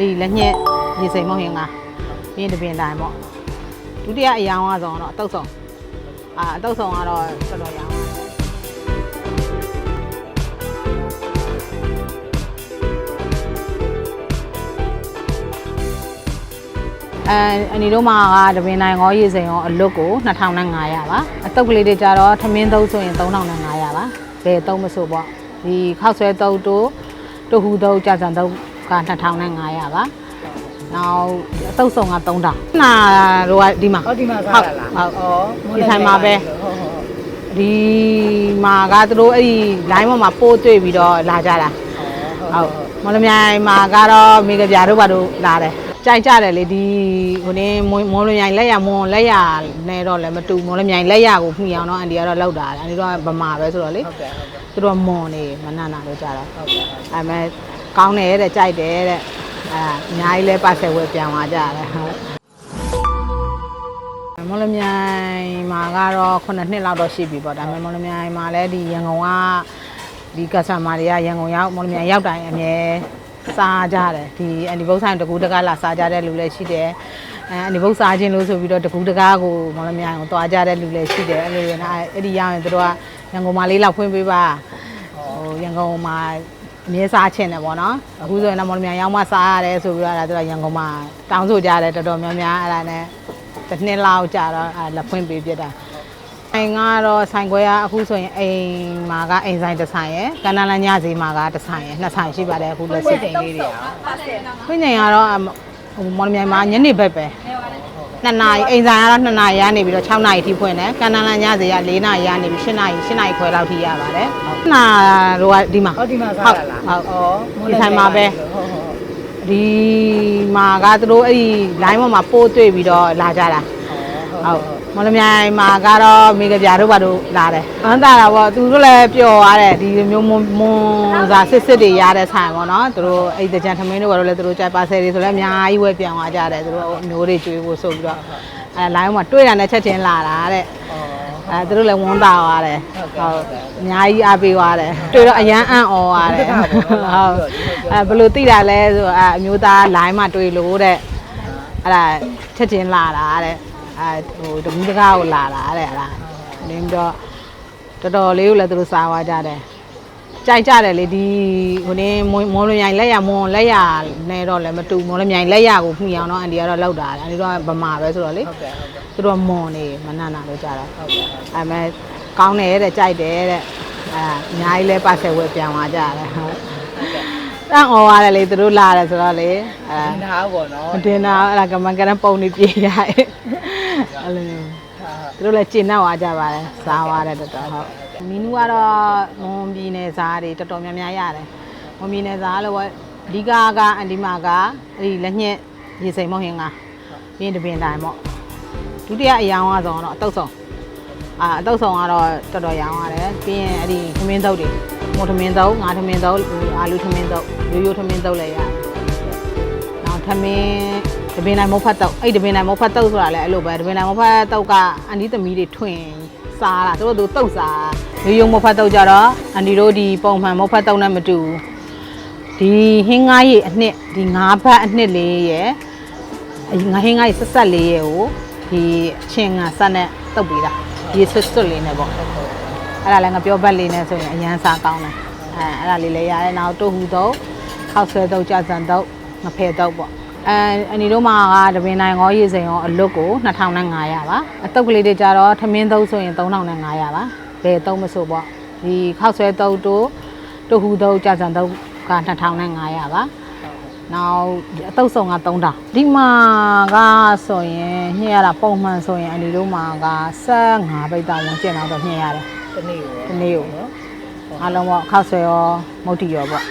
အဲ့ဒီလက်ညက်ရေစိမ်မုံရင်ကပြင်းတပင်တိုင်းပေါ့ဒုတိယအယောင်ကဆိုတော့အတုတ်ဆောင်အာအတုတ်ဆောင်ကတော့တော်တော်ရောင်းအဲအနီတို့မှာကတပင်တိုင်းရောရေစိမ်ရောအလွတ်ကို2500ပါအတုတ်ကလေးတွေကြတော့ထမင်းသုံးဆိုရင်3500ပါဘယ်သုံးမဆိုပေါ့ဒီခောက်ဆွဲတုတ်တို့တူဟူတုတ်ကြာစံတုတ် က2500ပါနောက်အတုတ်ဆောင်က3000နာတို့ကဒီမှာဟောဒီမှာစားရလားဟုတ်ဒီဆိုင်မှာပဲဟုတ်ဟုတ်ဒီမှာကသူတို့အဲ့ဒီ line ပေါ်မှာပို့တွေ့ပြီးတော့လာကြတာဟုတ်မော်လမြိုင်မှာကတော့မိကပြာတို့ဘာတို့လာတယ်ကြိုက်ကြတယ်လေဒီဟိုနေမော်လမြိုင်လက်ရမွန်လက်ရနဲ့တော့လည်းမတူမော်လမြိုင်လက်ရကိုမှီအောင်တော့အန်ဒီကတော့လောက်တာတယ်အန်ဒီတော့ဗမာပဲဆိုတော့လေဟုတ်ကဲ့ဟုတ်ကဲ့သူတို့ကမွန်နေမနာနာလို့ကြတော့ဟုတ်ကဲ့အဲမဲ့ ကောင်းတယ်တဲ့ကြိုက်တယ်တဲ့အဲအများကြီးလဲပတ်ဆက်ဝဲပြန်သွားကြတယ်ဟုတ်မော်လမြိုင်မှာကတော့9နှစ်လောက်တော့ရှိပြီပေါ့ဒါပေမဲ့မော်လမြိုင်မှာလည်းဒီရန်ကုန်ကဒီကဆာမာတွေကရန်ကုန်ရောက်မော်လမြိုင်ရောက်တိုင်းအမြဲစားကြတယ်ဒီအန်ဒီဘုတ်ဆိုင်တကူတကားလာစားကြတဲ့လူလည်းရှိတယ်အဲအန်ဒီဘုတ်စားခြင်းလို့ဆိုပြီးတော့တကူတကားကိုမော်လမြိုင်ကိုသွားကြတဲ့လူလည်းရှိတယ်အဲ့လိုရနေအဲ့ဒီရောက်ရင်တို့ကရန်ကုန်မှာလေးလောက်ဖွင့်ပေးပါဟိုရန်ကုန်မှာ အမြဲစားခြင်းတယ်ပေါ့နော်အခုဆိုရင်တော့မော်လမြိုင်ရောက်မှစားရတယ်ဆိုပြီးတော့အဲ့ဒါတို့ကရန်ကုန်မှာတောင်းဆိုကြတယ်တော်တော်များများအဲ့ဒါနဲ့တစ်နှစ်လောက်ကြာတော့အဲ့လက်ဖွင့်ပေးပြတာဆိုင်ကတော့ဆိုင်ခွဲကအခုဆိုရင်အိမ်မှာကအိမ်ဆိုင်တစ်ဆိုင်ရယ်ကန္နလညစီမှာကတစ်ဆိုင်ရယ်နှစ်ဆိုင်ရှိပါတယ်အခုလက်ရှိချိန်လေးတွေอ่ะခွင့်ညင်ကတော့အမဟိုမော်လမြိုင်မှာညနေဘက်ပဲ နှစ်နာရီအိမ်ဆိုင်ကတော့နှစ်နာရီရနေပြီးတော့6နာရီထိဖွင့်တယ်ကန္နလညစီက4နာရီရနေပြီး7နာရီ7နာရီခွဲလောက်ထိရပါတယ်နာတို့ကဒီမှာဟောဒီမှာစားရလားဟုတ်ဒီဆိုင်မှာပဲဟုတ်ဟုတ်ဒီမှာကသူတို့အဲ့ဒီ line ပေါ်မှာပို့တွေ့ပြီးတော့လာကြတာဟုတ် မော်လမြိုင်မှာကတော့မိကပြာတို့ဘာတို့လာတယ်။အန်တာတာပေါ့သူတို့လည်းပျော်သွားတယ်ဒီလိုမျိုးမွန်မွန်စာစစ်စစ်တွေရတဲ့ဆိုင်ပေါ့နော်သူတို့အဲ့ဒီကြံထမင်းတို့ဘာလို့လဲသူတို့ကြိုက်ပါဆယ်တွေဆိုလည်းအများကြီးဝယ်ပြောင်းသွားကြတယ်သူတို့အမျိုးတွေကျွေးဖို့ဆိုပြီးတော့အဲ line မှာတွေ့တာနဲ့ချက်ချင်းလာတာတဲ့အဲသူတို့လည်းဝန်းတာသွားတယ်ဟုတ်အများကြီးအားပေးသွားတယ်တွေ့တော့အရန်အံ့ဩသွားတယ်ဟုတ်အဲဘယ်လိုသိတာလဲဆိုအဲအမျိုးသား line မှာတွေ့လို့တဲ့အဲ့ဒါချက်ချင်းလာတာတဲ့ အဲဟိုတကူတကားကိုလာတာတဲ့အဲ့ဒါနင်းပြီးတော့တော်တော်လေးကိုလည်းသူတို့စားသွားကြတယ်ကြိုက်ကြတယ်လေဒီဟိုနေမော်လမြိုင်လက်ရမွန်လက်ရနဲ့တော့လည်းမတူမော်လမြိုင်လက်ရကိုမှီအောင်တော့အန်ဒီကတော့လောက်တာအန်ဒီတော့ဗမာပဲဆိုတော့လေဟုတ်ကဲ့ဟုတ်ကဲ့သူတို့ကမွန်နေမနာနာလို့ကြတော့ဟုတ်ကဲ့အဲမဲ့ကောင်းတယ်တဲ့ကြိုက်တယ်တဲ့အဲအများကြီးလဲပတ်ဆက်ဝဲပြန်သွားကြတယ်ဟုတ် တန်အော်ရတယ်လေသူတို့လာတယ်ဆိုတော့လေအဲဒီနာပေါ့နော်မတင်တာအဲ့ဒါကမန်ကရန်ပုံနေပြေးရတယ်အဲ့လိုမျိုးသူတို့လည်းကျင့်တတ်သွားကြပါတယ်စားသွားတယ်တော်တော်ဟုတ်မီနူကတော့မွန်ပြည်နယ်စားတွေတော်တော်များများရတယ်မွန်ပြည်နယ်စားလို့အဓိကကအန်ဒီမာကအဲ့ဒီလက်ညက်ရေစိမ်မုံဟင်ကပြင်းတပင်တိုင်းပေါ့ဒုတိယအယောင်ကဆိုတော့အတုတ်ဆောင်အာအတုတ်ဆောင်ကတော့တော်တော်ရောင်းရတယ်ပြီးရင်အဲ့ဒီထမင်းတုပ်တွေ မို့ထမင်းတုပ်ငါထမင်းတုပ်အာလူထမင်းတုပ်ရိုးရိုးထမင်းတုပ်လည်းရတယ်နောက်ထမင်းတပင်တိုင်းမုတ်ဖတ်တော့အဲ့ဒီတပင်တိုင်းမုတ်ဖတ်တော့ဆိုတာလည်းအဲ့လိုပဲတပင်တိုင်းမုတ်ဖတ်တော့ကအန်ဒီသမီးတွေထွင်စားတာသူတို့တို့တုတ်စားရိုးရိုးမုတ်ဖတ်တော့ကြတော့အန်ဒီတို့ဒီပုံမှန်မုတ်ဖတ်တော့နဲ့မတူဘူးဒီဟင်းငါးရည်အနှစ်ဒီငါးဘတ်အနှစ်လေးရယ်အငါဟင်းငါးရည်ဆက်ဆက်လေးရယ်ကိုဒီအချင်းငါဆက်နဲ့တုတ်ပေးတာရေဆွတ်ဆွတ်လေးနဲ့ပေါ့ အဲ့ဒါလည်းငါပြောဘတ်လေးနဲ့ဆိုရင်အရန်စားကောင်းတယ်အဲအဲ့ဒါလေးလည်းရတယ်နောက်တို့ဟူတော့ခောက်ဆွဲတော့ကြာစံတော့ငဖယ်တော့ပေါ့အဲအနီတို့မှာကတပင်တိုင်းရောရေစိမ်ရောအလွတ်ကို2500ပါအတုပ်ကလေးတွေကြတော့ထမင်းသုံးဆိုရင်3500ပါဘယ်သုံးမဆိုပေါ့ဒီခောက်ဆွဲတုပ်တို့တူဟူတုပ်ကြာစံတုပ်က2500ပါနောက်အတုပ်ဆောင်က3000ဒီမှာကဆိုရင်ညှက်ရတာပုံမှန်ဆိုရင်အနီတို့မှာက15ပိတ်တာဝင်ကျင်တော့တော့ညှက်ရတယ် တနေ့ကိုဒီနေ့ကိုအားလုံးပေါ့ခောက်ဆွဲရောမုတ်တီရောပေါ့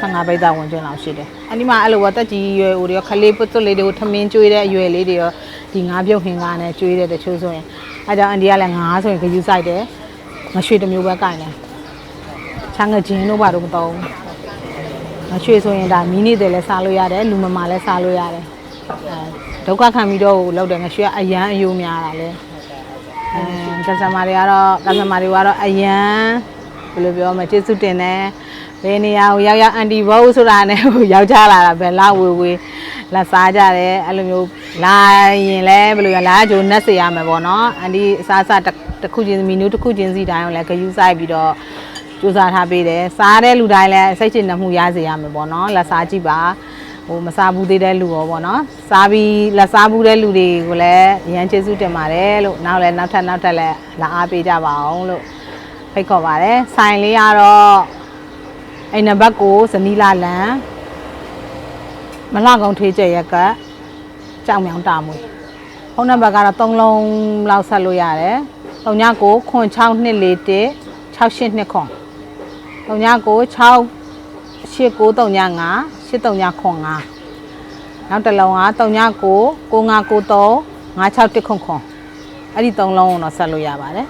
15ပိတ်သားဝင်ကျွန်းလောက်ရှိတယ်။အဒီမှာအဲ့လိုဝတက်ကြီးရွယ်ဦးတွေရောခလေးပုတ်သွတ်လေးတွေကိုထမင်းကျွေးတဲ့အရွယ်လေးတွေရောဒီငါးပြုတ်ဟင်ကားနဲ့ကျွေးတဲ့တချို့ဆိုရင်အဲကြောင့်အန်ဒီကလည်းငါးဆိုရင်ခယူဆိုင်တယ်။ငရွှေတစ်မျိုးပဲကင်တယ်။ချမ်းငကျင်းတို့ဘာလို့မတော့ဘူး။ငရွှေဆိုရင်ဒါမီးနေတဲ့လည်းစားလို့ရတယ်လူမမာလည်းစားလို့ရတယ်။အဲဒုက္ခခံပြီးတော့လောက်တယ်ငရွှေကအရန်အယိုးများတာလေ။အဲ ကစတမာတွေကတော့ကစတမာတွေကတော့အရန်ဘယ်လိုပြောမလဲကျေးဇူးတင်တယ်။ဘယ်နေရာကိုရောက်ရောက်အန်တီဘောဆိုတာနဲ့ဟိုရောက်ကြလာတာပဲလာဝေဝေလက်စားကြတယ်အဲ့လိုမျိုးလာရင်လဲဘယ်လိုရလာကြိုနှက်စေရမယ်ပေါ့နော်အန်တီအစားအစားတစ်တစ်ခုချင်းမီနူးတစ်ခုချင်းစီတိုင်းကိုလည်းဂယူးဆိုင်ပြီးတော့စူးစမ်းထားပေးတယ်စားတဲ့လူတိုင်းလည်းစိတ်ချနှမှုရစေရမယ်ပေါ့နော်လက်စားကြည့်ပါ ဟိုမစားဘူးသေးတဲ့လူရောပေါ့နော်စားပြီးလက်စားဘူးတဲ့လူတွေကိုလည်းအရန်ကျေးဇူးတင်ပါတယ်လို့နောက်လည်းနောက်ထပ်နောက်ထပ်လည်းလာအားပေးကြပါအောင်လို့ဖိတ်ခေါ်ပါတယ်ဆိုင်လေးကတော့အဲ့နံပါတ်ကိုဇနီးလာလန်မလှကောင်ထေးကျက်ရက်ကကြောင်မြောင်တာမွေဖုန်းနံပါတ်ကတော့3လုံးလောက်ဆက်လို့ရတယ်39ခွန်6241 6829ခွန်39 6 8935 8335နောက်တစ်လုံးက39 9593 5610ခွန်ခွန်အဲ့ဒီ3လုံးကိုတော့ဆက်လို့ရပါတယ်